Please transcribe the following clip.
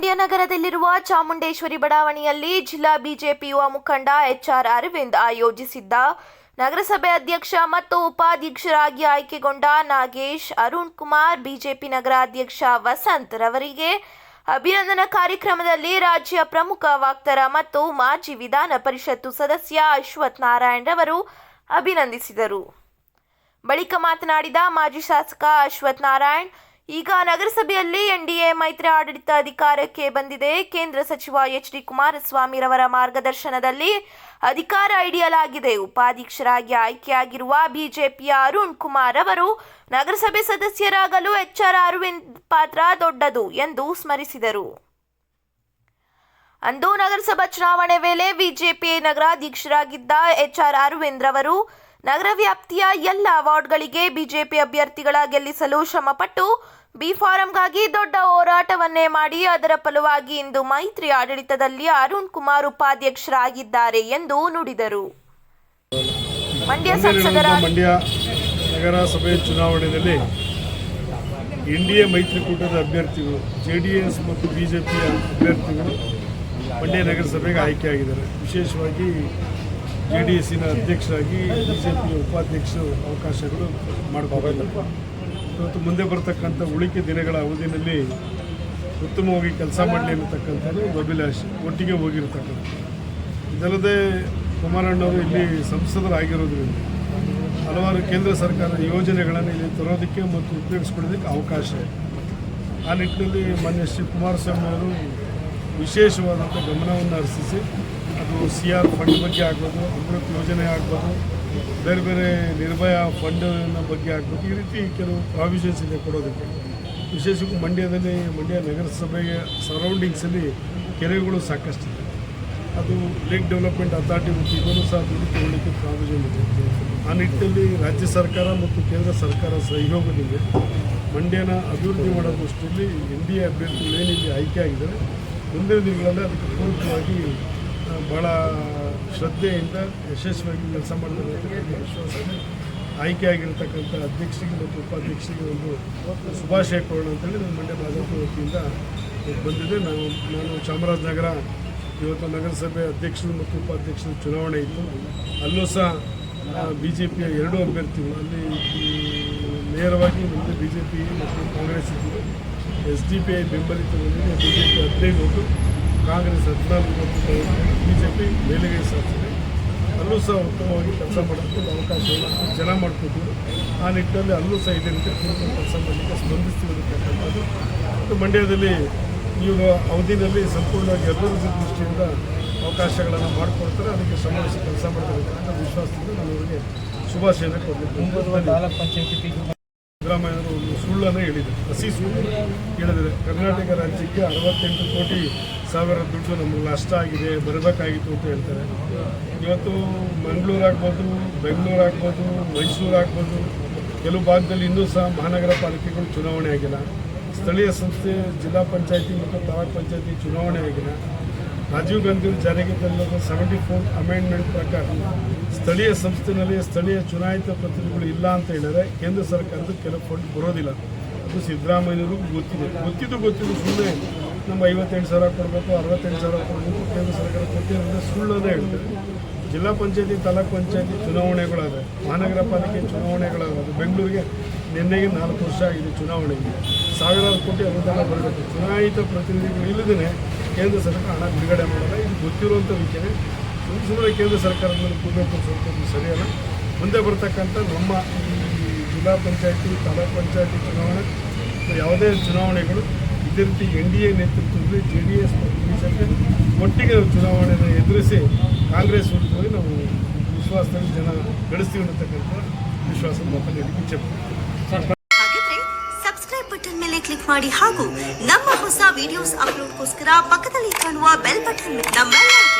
ಮಂಡ್ಯ ನಗರದಲ್ಲಿರುವ ಚಾಮುಂಡೇಶ್ವರಿ ಬಡಾವಣೆಯಲ್ಲಿ ಜಿಲ್ಲಾ ಬಿಜೆಪಿ ಯುವ ಮುಖಂಡ ಎಚ್ಆರ್ ಅರವಿಂದ್ ಆಯೋಜಿಸಿದ್ದ ನಗರಸಭೆ ಅಧ್ಯಕ್ಷ ಮತ್ತು ಉಪಾಧ್ಯಕ್ಷರಾಗಿ ಆಯ್ಕೆಗೊಂಡ ನಾಗೇಶ್, ಅರುಣ್ ಕುಮಾರ್, ಬಿಜೆಪಿ ನಗರಾಧ್ಯಕ್ಷ ವಸಂತ್ ರವರಿಗೆ ಅಭಿನಂದನಾ ಕಾರ್ಯಕ್ರಮದಲ್ಲಿ ರಾಜ್ಯ ಪ್ರಮುಖ ವಕ್ತಾರ ಮತ್ತು ಮಾಜಿ ವಿಧಾನ ಪರಿಷತ್ತು ಸದಸ್ಯ ಅಶ್ವಥ್ ನಾರಾಯಣ್ ರವರು ಅಭಿನಂದಿಸಿದರು. ಬಳಿಕ ಮಾತನಾಡಿದ ಮಾಜಿ ಶಾಸಕ ಅಶ್ವಥ್ ನಾರಾಯಣ್ ಈಗ ನಗರಸಭೆಯಲ್ಲಿ ಎನ್ಡಿಎ ಮೈತ್ರಿ ಆಡಳಿತ ಅಧಿಕಾರಕ್ಕೆ ಬಂದಿದೆ. ಕೇಂದ್ರ ಸಚಿವ ಎಚ್ ಡಿ ಕುಮಾರಸ್ವಾಮಿರವರ ಮಾರ್ಗದರ್ಶನದಲ್ಲಿ ಅಧಿಕಾರ ಹಿಡಿಯಲಾಗಿದೆ. ಉಪಾಧ್ಯಕ್ಷರಾಗಿ ಆಯ್ಕೆಯಾಗಿರುವ ಬಿಜೆಪಿಯ ಅರುಣ್ ಕುಮಾರ್ ಅವರು ನಗರಸಭೆ ಸದಸ್ಯರಾಗಲು ಎಚ್ ಆರ್ ಅರವಿಂದ್ ಪಾತ್ರ ದೊಡ್ಡದು ಎಂದು ಸ್ಮರಿಸಿದರು. ಅಂದು ನಗರಸಭಾ ಚುನಾವಣೆ ವೇಳೆ ಬಿಜೆಪಿ ನಗರಾಧ್ಯಕ್ಷರಾಗಿದ್ದ ಎಚ್ ಆರ್ ಅರವಿಂದ್ ಅವರು ನಗರ ವ್ಯಾಪ್ತಿಯ ಎಲ್ಲ ವಾರ್ಡ್ಗಳಿಗೆ ಬಿಜೆಪಿ ಅಭ್ಯರ್ಥಿಗಳ ಗೆಲ್ಲಿಸಲು ಶ್ರಮಪಟ್ಟು ಬಿ ಫಾರಂಗಾಗಿ ದೊಡ್ಡ ಹೋರಾಟವನ್ನೇ ಮಾಡಿ ಅದರ ಫಲವಾಗಿ ಇಂದು ಮೈತ್ರಿ ಆಡಳಿತದಲ್ಲಿ ಅರುಣ್ ಕುಮಾರ್ ಉಪಾಧ್ಯಕ್ಷರಾಗಿದ್ದಾರೆ ಎಂದು ನುಡಿದರು. ಮಂಡ್ಯ ಸಂಸದರ ಮಂಡ್ಯ ನಗರಸಭೆ ಚುನಾವಣೆಯಲ್ಲಿ ಎನ್ ಡಿ ಎ ಮೈತ್ರಿಕೂಟದ ಅಭ್ಯರ್ಥಿಗಳು ಜೆ ಡಿ ಎಸ್ ಮತ್ತು ಬಿ ಜೆ ಪಿಯ ಅಭ್ಯರ್ಥಿಗಳು ಮಂಡ್ಯ ನಗರಸಭೆಗೆ ಆಯ್ಕೆಯಾಗಿದ್ದಾರೆ. ವಿಶೇಷವಾಗಿ ಜೆ ಡಿ ಎಸ್ಸಿನ ಅಧ್ಯಕ್ಷರಾಗಿ ಬಿ ಜೆ ಪಿ ಉಪಾಧ್ಯಕ್ಷರು ಅವಕಾಶಗಳು ಮಾಡಿಕೊಂಡಿದ್ದಾರೆ ಇವತ್ತು ಮುಂದೆ ಬರ್ತಕ್ಕಂಥ ಉಳಿಕೆ ದಿನಗಳ ಅವಧಿಯಲ್ಲಿ ಉತ್ತಮವಾಗಿ ಕೆಲಸ ಮಾಡಲಿ ಅನ್ನತಕ್ಕಂಥದ್ದು ಅಭಿಲಾಷೆ, ಒಟ್ಟಿಗೆ ಹೋಗಿರ್ತಕ್ಕಂಥ ಇದಲ್ಲದೆ ಕುಮಾರಣ್ಣವರು ಇಲ್ಲಿ ಸಂಸದರಾಗಿರೋದ್ರಿಂದ ಹಲವಾರು ಕೇಂದ್ರ ಸರ್ಕಾರದ ಯೋಜನೆಗಳನ್ನು ಇಲ್ಲಿ ತರೋದಕ್ಕೆ ಮತ್ತು ಉಪಯೋಗಿಸ್ಕೊಳ್ಳೋದಕ್ಕೆ ಅವಕಾಶ ಇದೆ. ಆ ನಿಟ್ಟಿನಲ್ಲಿ ಮಾನ್ಯ ಶ್ರೀ ಕುಮಾರಸ್ವಾಮಿ ಅವರು ವಿಶೇಷವಾದಂಥ ಗಮನವನ್ನು ಹರಿಸಿ ಸಿ ಆರ್ ಫಂಡ್ ಬಗ್ಗೆ ಆಗ್ಬೋದು, ಅಮೃತ್ ಯೋಜನೆ ಆಗ್ಬೋದು, ಬೇರೆ ಬೇರೆ ನಿರ್ಭಯ ಫಂಡ್ ಬಗ್ಗೆ ಆಗ್ಬೋದು, ಈ ರೀತಿ ಕೆಲವು ಪ್ರಾವಿಷನ್ಸ್ ಇದೆ ಕೊಡೋದಕ್ಕೆ. ವಿಶೇಷವಾಗಿ ಮಂಡ್ಯದಲ್ಲಿ, ಮಂಡ್ಯ ನಗರಸಭೆಯ ಸರೌಂಡಿಂಗ್ಸಲ್ಲಿ ಕೆರೆಗಳು ಸಾಕಷ್ಟಿದೆ ಅದು ಲೇಕ್ ಡೆವಲಪ್ಮೆಂಟ್ ಅಥಾರಿಟಿ ಮತ್ತು ಇದನ್ನು ಸಹ ದುಡ್ಡು ಪ್ರಾವಿಷನ್ ಇದೆ. ಆ ನಿಟ್ಟಿನಲ್ಲಿ ರಾಜ್ಯ ಸರ್ಕಾರ ಮತ್ತು ಕೇಂದ್ರ ಸರ್ಕಾರ ಸಹಯೋಗದಿಂದ ಮಂಡ್ಯನ ಅಭಿವೃದ್ಧಿ ಮಾಡೋ ದೃಷ್ಟಿಯಲ್ಲಿ ಎನ್ ಡಿ ಎ ಅಭ್ಯರ್ಥಿಗಳು ಏನಿಲ್ಲಿ ಆಯ್ಕೆ ಆಗಿದ್ದಾರೆ, ಮುಂದಿನ ದಿನಗಳಲ್ಲಿ ಅದಕ್ಕೆ ಪೂರಕವಾಗಿ ಭಾಳ ಶ್ರದ್ಧೆಯಿಂದ ಯಶಸ್ವಿಯಾಗಿ ಕೆಲಸ ಮಾಡ್ತಾರೆ ಅಂತಕ್ಕಂಥ ವಿಶ್ವಾಸ. ಆಯ್ಕೆ ಆಗಿರ್ತಕ್ಕಂಥ ಅಧ್ಯಕ್ಷರಿಗೆ ಮತ್ತು ಉಪಾಧ್ಯಕ್ಷರಿಗೆ ಒಂದು ಶುಭಾಶಯ ಕೊಡೋಣ ಅಂತೇಳಿ ನಾನು ಮಂಡ್ಯ ಭಾಗವತ ವತಿಯಿಂದ ಬಂದಿದೆ. ನಾನು ನಾನು ಚಾಮರಾಜನಗರ, ಇವತ್ತು ನಗರಸಭೆ ಅಧ್ಯಕ್ಷರು ಮತ್ತು ಉಪಾಧ್ಯಕ್ಷರು ಚುನಾವಣೆ ಇತ್ತು. ಅಲ್ಲೂ ಸಹ ಬಿ ಜೆ ಪಿಯ ಎರಡೂ ಅಭ್ಯರ್ಥಿಗಳು, ಅಲ್ಲಿ ನೇರವಾಗಿ ಮುಂದೆ ಬಿ ಜೆ ಪಿ ಮತ್ತು ಕಾಂಗ್ರೆಸ್ ಇದ್ದರು ಎಸ್ ಡಿ ಪಿ ಐ ಬೆಂಬಲಿತ ಬಂದಿದೆ ಬಿ ಜೆ ಪಿ ಹದಿನೈದು ಕಾಂಗ್ರೆಸ್ ಹದಿನಾಲ್ಕು ಮತ್ತು ಬಿ ಜೆ ಪಿ ಮೇಲುಗೈ ಸಾಧಿಸಿದೆ ಅಲ್ಲೂ ಸಹ ಉತ್ತಮವಾಗಿ ಕೆಲಸ ಮಾಡೋದಕ್ಕೆ ಅವಕಾಶವನ್ನು ಜನ ಮಾಡಿಕೊಟ್ಟಿದ್ರು ಆ ನಿಟ್ಟಿನಲ್ಲಿ ಅಲ್ಲೂ ಸಹ ಇದೇ ರೀತಿ ಕೆಲಸ ಮಾಡಲಿಕ್ಕೆ ಸ್ಪಂದಿಸ್ತಿರತಕ್ಕಂಥದ್ದು ಮತ್ತು ಮಂಡ್ಯದಲ್ಲಿ ಇವಾಗ ಅವಧಿನಲ್ಲಿ ಸಂಪೂರ್ಣವಾಗಿ ಅಭಿವೃದ್ಧಿ ದೃಷ್ಟಿಯಿಂದ ಅವಕಾಶಗಳನ್ನು ಮಾಡಿಕೊಡ್ತಾರೆ. ಅದಕ್ಕೆ ಶ್ರಮಿಸಿ ಕೆಲಸ ಮಾಡ್ತಾರೆ ವಿಶ್ವಾಸದಿಂದ ನಾನು ಅವರಿಗೆ ಶುಭಾಶಯನ ಕೊಡಬೇಕು ಸಿದ್ದರಾಮಯ್ಯವರು ಒಂದು ಸುಳ್ಳನ್ನು ಹೇಳಿದರು. ಹಸಿ ಸುಳ್ಳು ಹೇಳಿದರೆ ಕರ್ನಾಟಕ ರಾಜ್ಯಕ್ಕೆ ಅರವತ್ತೆಂಟು ಕೋಟಿ ಸಾವಿರ ದುಡ್ಡು ನಮಗೆ ನಷ್ಟ ಆಗಿದೆ, ಬರಬೇಕಾಗಿತ್ತು ಅಂತ ಹೇಳ್ತಾರೆ. ಇವತ್ತು ಮಂಗಳೂರು ಆಗ್ಬೋದು, ಬೆಂಗಳೂರು ಆಗ್ಬೋದು, ಮೈಸೂರು ಆಗ್ಬೋದು, ಕೆಲವು ಭಾಗದಲ್ಲಿ ಇನ್ನೂ ಸಹ ಮಹಾನಗರ ಪಾಲಿಕೆಗಳು ಚುನಾವಣೆ ಆಗಿಲ್ಲ. ಸ್ಥಳೀಯ ಸಂಸ್ಥೆ, ಜಿಲ್ಲಾ ಪಂಚಾಯತಿ ಮತ್ತು ತಾಲೂಕ್ ಪಂಚಾಯತಿ ಚುನಾವಣೆ ಆಗಿಲ್ಲ. ರಾಜೀವ್ ಗಾಂಧಿ ಜಾರಿಗೆ ತಂದಿರುವ ಸೆವೆಂಟಿ ಫೋರ್ ಅಮೆಂಡ್ಮೆಂಟ್ ಪ್ರಕಾರ ಸ್ಥಳೀಯ ಸಂಸ್ಥೆನಲ್ಲಿ ಸ್ಥಳೀಯ ಚುನಾಯಿತ ಪ್ರತಿನಿಧಿಗಳು ಇಲ್ಲ ಅಂತ ಹೇಳಿದರೆ ಕೇಂದ್ರ ಸರ್ಕಾರದ ಕೆಲವು ಫಂಡ್ ಬರೋದಿಲ್ಲ. ಅದು ಸಿದ್ದರಾಮಯ್ಯವ್ರಿಗೂ ಗೊತ್ತಿದೆ. ಗೊತ್ತಿದ್ದು ಗೊತ್ತಿದ್ದು ಸುಮ್ಮನೆ ನಮ್ಮ ಐವತ್ತೆಂಟು ಸಾವಿರ ಕೊಡಬೇಕು, ಅರವತ್ತೆಂಟು ಸಾವಿರ ಕೊಡಬೇಕು, ಕೇಂದ್ರ ಸರ್ಕಾರ ಕೊಟ್ಟಿರೋದ್ರೆ ಅದೇ ಹೇಳ್ತಾರೆ. ಜಿಲ್ಲಾ ಪಂಚಾಯತಿ, ತಾಲೂಕು ಪಂಚಾಯತಿ ಚುನಾವಣೆಗಳಾದ ಮಹಾನಗರ ಪಾಲಿಕೆ ಚುನಾವಣೆಗಳಾಗೋದು ಬೆಂಗಳೂರಿಗೆ ನಿನ್ನೆಗೆ ನಾಲ್ಕು ವರ್ಷ ಆಗಿದೆ ಚುನಾವಣೆಗೆ ಸಾವಿರಾರು ಕೋಟಿ ಅನುದಾನ ಬರಬೇಕು. ಚುನಾಯಿತ ಪ್ರತಿನಿಧಿಗಳು ಇಲ್ಲದೇ ಕೇಂದ್ರ ಸರ್ಕಾರ ಹಣ ಬಿಡುಗಡೆ ಮಾಡಲ್ಲ. ಇದು ಗೊತ್ತಿರುವಂಥ ವಿಷಯ. ಸುಮ್ಮನೆ ಕೇಂದ್ರ ಸರ್ಕಾರದ ಮೇಲೆ ಸ್ವಲ್ಪ ಸರಿಯಲ್ಲ. ಮುಂದೆ ಬರ್ತಕ್ಕಂಥ ನಮ್ಮ ಜಿಲ್ಲಾ ಪಂಚಾಯಿತಿ, ತಾಲೂಕ್ ಪಂಚಾಯಿತಿ ಚುನಾವಣೆ ಯಾವುದೇ ಚುನಾವಣೆಗಳು ಇದೇ ರೀತಿ ಎನ್ ಡಿ ಎ ನೇತೃತ್ವದಲ್ಲಿ ಜೆ ಡಿ ಎಸ್ ಮತ್ತು ಒಟ್ಟಿಗೆ ನಾವು ಚುನಾವಣೆಯನ್ನು ಎದುರಿಸಿ ಕಾಂಗ್ರೆಸ್ ವಿರುದ್ಧವಾಗಿ ನಾವು ವಿಶ್ವಾಸದಲ್ಲಿ ಜನ ಗಳಿಸ್ತೀವಿ ಅನ್ನತಕ್ಕಂಥ ವಿಶ್ವಾಸ ಮಾತನಾಡಲಿಕ್ಕೆ ಸಬ್ಸ್ಕ್ರೈಬ್ ಬಟನ್ ಮೇಲೆ ಕ್ಲಿಕ್ ಮಾಡಿ ಹಾಗೂ ನಮ್ಮ ಹೊಸ ವಿಡಿಯೋಸ್ ಅಪ್ಲೋಡ್ಗೋಸ್ಕರ ಪಕ್ಕದಲ್ಲಿ ಕಾಣುವ ಬೆಲ್ ಬಟನ್ ವಿಡಿಯೋಗಳನ್ನ